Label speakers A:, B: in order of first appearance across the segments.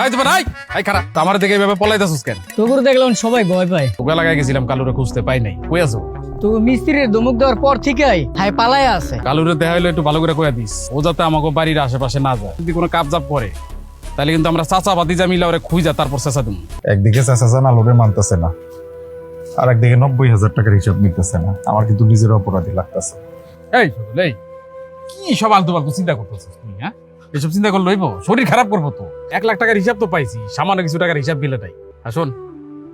A: এই তো ভাই এই খারাপ। আমার দেখে এভাবে পলাইতেছিস কেন?
B: তোগুর দেখলাম সবাই ভয় পায়।
A: তোকে লাগাই গেছিলাম কালুরে খুঁজতে পাই নাই। কই আছো?
B: তো মিস্ত্রির ধমক দেওয়ার পর থেকেই হাই পালায় আছে।
A: কালুরে দেখা হইলে একটু ভালো করে কয়ে দিস। ও যাতে আমাকে বাড়ির আশেপাশে না যায়। যদি কোনো কাপ করে তাহলে কিন্তু আমরা চাচা বাতিজা মিলা ওরে খুঁজা তারপর চেঁচা দিম
C: একদিকে চাচা আলোরে মানতেছে না। আর একদিকে নব্বই হাজার টাকার হিসাব নিতেছে না। আমার কিন্তু নিজের অপরাধী লাগতেছে।
A: এই এই কি সব আলতু ফালতু চিন্তা করতেছিস তুই হ্যাঁ? এসব চিন্তা করলে হইব? শরীর খারাপ করব তো। এক লাখ টাকার হিসাব তো পাইছি সামান্য কিছু টাকার হিসাব বিলে নাই। আসুন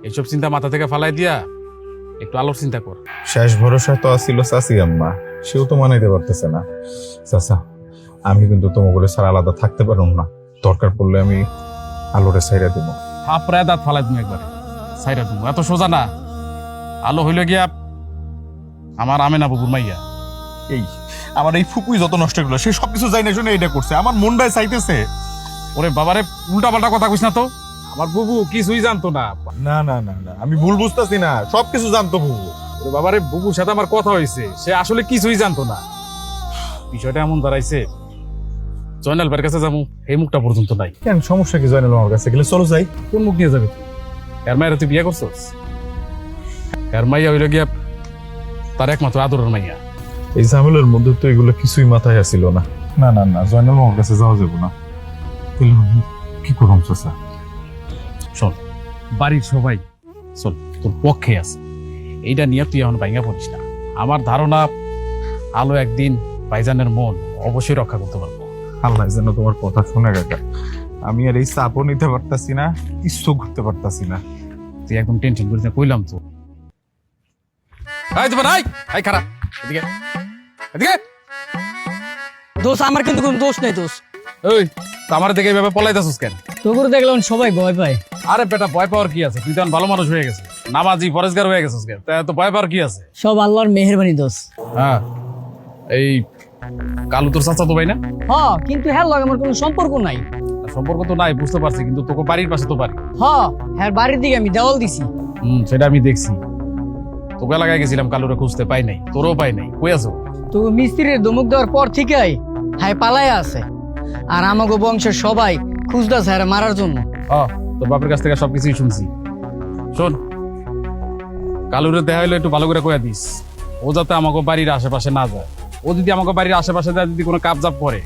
A: এইসব চিন্তা মাথা থেকে ফালাই দিয়া একটু আলোর চিন্তা কর।
C: শেষ ভরসা তো আসিল চাচি আম্মা সেও তো মানাইতে পারতেছে না। চাচা আমি কিন্তু তোমাগুলো ছাড়া আলাদা থাকতে পারুম না। দরকার পড়লে আমি আলোরে সাইরা দিব।
A: হাফ প্রায় দাঁত ফালাই তুমি একবার সাইরা তুমি এত সোজা না। আলো হইলে গিয়া আমার আমেনা বুবুর মাইয়া।
C: এই আমার এই ফুকুই যত নষ্ট করল সে সবকিছু যাই না শুনে এটা করছে। আমার মনটাই চাইতেছে।
A: ওরে বাবারে উল্টা পাল্টা কথা কইস না তো। আমার বুবু কিছুই জানতো না।
C: না না না না আমি ভুল বুঝতেছি না। সবকিছু জানতো বুবু
A: ওরে বাবারে বুবুর সাথে আমার কথা হয়েছে সে আসলে কিছুই জানতো না। বিষয়টা এমন দাঁড়াইছে। জয়নাল ভাইয়ের কাছে যাব এই মুখটা পর্যন্ত নাই।
C: কেন সমস্যা কি জয়নাল আমার কাছে? গেলে চলো যাই।
A: কোন মুখ নিয়ে যাবে এর মায়ের তুই বিয়ে করছস? এর মাইয়া হইল গিয়া তার একমাত্র আদরের মাইয়া।
C: এই ঝামেলার মধ্যে তো এগুলো কিছুই মাথায় আসিল না। না না না জয়নাল আমার কাছে যাওয়া যাবে না। তাহলে কি করুম চাচা?
A: শোন বাড়ির সবাই চল তোর পক্ষে আছে। এইটা নিয়ে তুই এখন ভাইঙ্গা পড়িস না। আমার ধারণা আলো একদিন ভাইজানের মন অবশ্যই রক্ষা করতে পারব।
C: আল্লাহ যেন তোমার কথা শুনে কাকা আমি আর এই চাপও নিতে পারতাছি না কিছু করতে পারতাছি না।
A: তুই একদম টেনশন করিস না কইলাম তো। এই তো ভাই এই খারাপ এদিকে। এদিকে।
B: দোষ আমার কিন্তু কোনো দোষ নেই দোষ।
A: ওই আমার দেখে এভাবে পলাইতেছিস কেন?
B: তোগুর দেখলাম সবাই ভয় পায়।
A: আরে বেটা ভয় পাওয়ার কি আছে? তুই তো ভালো মানুষ হয়ে গেছিস। নামাজি ফরেজগার হয়ে গেছিস কেন? তা তো ভয় পাওয়ার কি আছে?
B: সব আল্লাহর মেহেরবানি দোষ।
A: হ্যাঁ এই কালু তোর চাচা তো ভাই না?
B: হ কিন্তু হ্যাঁ লগে আমার কোনো সম্পর্ক নাই।
A: সম্পর্ক তো নাই বুঝতে পারছি কিন্তু তোকে বাড়ির পাশে তো বাড়ি।
B: হ হ্যাঁ বাড়ির দিকে আমি দেওয়াল দিছি।
A: হুম সেটা আমি দেখছি। তোকে লাগাই গেছিলাম কালুরে খুঁজতে পাই নাই। তোরও পাই নাই। কই আছো?
B: তো মিস্ত্রির ধমক দেওয়ার পর থেকেই হাই পালায় আছে। আর আমাগো বংশের সবাই মারার জন্য।
A: তোর বাপের কাছ থেকে সবকিছুই শুনছি। শোন কালুরে দেখা হইলে একটু ভালো করে কয়ে দিস। ও যাতে আমাকে বাড়ির আশেপাশে না যায়। ও যদি আমাকে বাড়ির আশেপাশে যায় যদি কোনো করে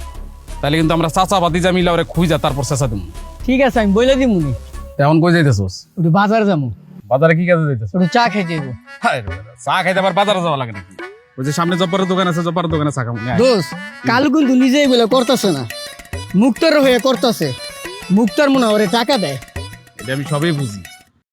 A: তাহলে কিন্তু আমরা চাচা বাতিজা মিলা ওরে খুঁজা তারপর চেঁচা দিব
B: ঠিক আছে আমি বলে দিমুনি
A: এখন কই যাইতেছোস?
B: একটু বাজার যাব
A: বাজারে কি কাজে যাইতেছ
B: একটু চা খেয়ে যাব
A: চা খাইতে আবার বাজারে যাওয়া লাগে নাকি? ওই যে সামনে জব্বারের দোকান আছে জব্বারের দোকানে চা খাব।
B: দোষ কাল কিন্তু নিজেই বলে করতেছে না। মুক্তর হয়ে করতেছে। মুক্তর মনে হয় ওরে টাকা দেয়।
A: এটা আমি সবই বুঝি।